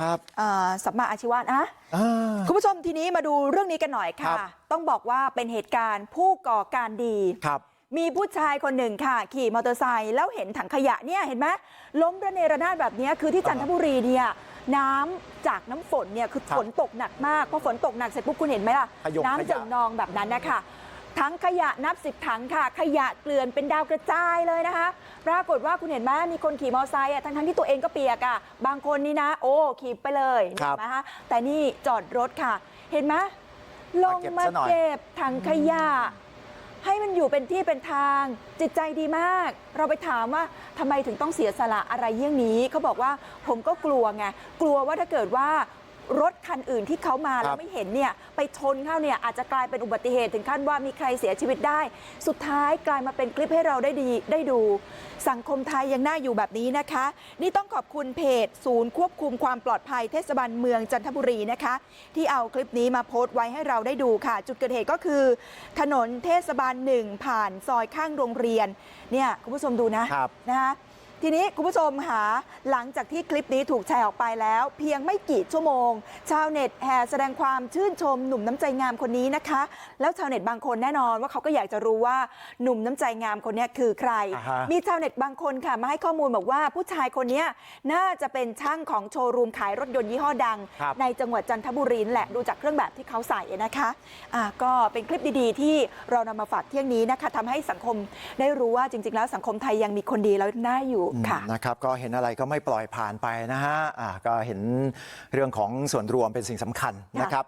ครับอ่าสัมมาอาชีวะนะอ่าคุณผู้ชมทีนี้มาดูเรื่องนี้กันหน่อยครัค่ะบต้องบอกว่าเป็นเหตุการณ์ผู้ก่อการดีครับมีผู้ชายคนหนึ่งค่ะ ขี่มอเตอร์ไซค์แล้วเห็นถังขยะเนี่ยเห็นไหมล้มระเนระนาดแบบเนี้ยคือที่จันทบุรีเนี่ยน้ำจากน้ำฝนเนี่ยคือครับฝนตกหนักมากพอฝนตกหนักเสร็จปุ๊บคุณเห็นไหมล่ะขยงน้ำขยะเจิ่งนองแบบนั้นนะคะ ทั้งขยะนับสิบถังค่ะ ขยะเกลื่อนเป็นดาวกระจายเลยนะคะ ปรากฏว่าคุณเห็นไหมมีคนขี่มอเตอร์ไซค์อะทั้งทั้งๆที่ตัวเองก็เปียกอะบางคนนี่นะ โอ้ขี่ไปเลยครับเห็นไหมคะแต่นี่จอดรถค่ะ เห็นไหมลงมามาเก็บซะหน่อยเก็บถังขยะ ให้มันอยู่เป็นที่เป็นทาง จิตใจดีมาก เราไปถามว่าทำไมถึงต้องเสียสละอะไรเยี่ยงนี้เขาบอกว่าผมก็กลัวไงกลัวว่าถ้าเกิดว่า รถคันอื่นที่เขามาครัแล้วบไม่เห็นเนี่ยไปชนเข้าเนี่ยอาจจะกลายเป็นอุบัติเหตุถึงขั้นว่ามีใครเสียชีวิตได้ สุดท้ายกลายมาเป็นคลิปให้เราได้ดีได้ดู สังคมไทยยังน่าอยู่แบบนี้นะคะ นี่ต้องขอบคุณเพจ ศูนย์ควบคุมความปลอดภัยเทศบาลเมืองจันทบุรีนะคะ ที่เอาคลิปนี้มาโพสต์ไว้ให้เราได้ดูค่ะ จุดเกิดเหตุก็คือ ถนนเทศบาลหนึ่งผ่านซอยข้างโรงเรียนเนี่ยคุณผู้ชมดูนะครับนะคะ ทีนี้คุณผู้ชมค่ะหลังจากที่คลิปนี้ถูกแชร์ออกไปแล้ว เพียงไม่กี่ชั่วโมง ชาวเน็ตแห่แสดงความชื่นชมหนุ่มน้ำใจงามคนนี้นะคะ แล้วชาวเน็ตบางคนแน่นอนว่าเขาก็อยากจะรู้ว่าหนุ่มน้ำใจงามคนเนี้ยคือใครอ่าฮะมีชาวเน็ตบางคนค่ะมาให้ข้อมูลบอกว่าผู้ชายคนเนี้ยน่าจะเป็นช่างของโชว์รูมขายรถยนต์ยี่ห้อดังครับในจังหวัดจันทบุรีนั่นแหละดูจากเครื่องแบบที่เขาใส่นะคะอ่าก็เป็นคลิปดีๆ ที่เรานำมาฝากเที่ยงนี้นะคะทำให้สังคมได้รู้ว่าจริง ๆ แล้วสังคมไทยยังมีคนดีแล้วน่าอยู่ค่ะนะครับก็เห็นอะไรก็ไม่ปล่อยผ่านไปนะฮะอ่าก็เห็นเรื่องของส่วนรวมเป็นสิ่งสำคัญนะครับ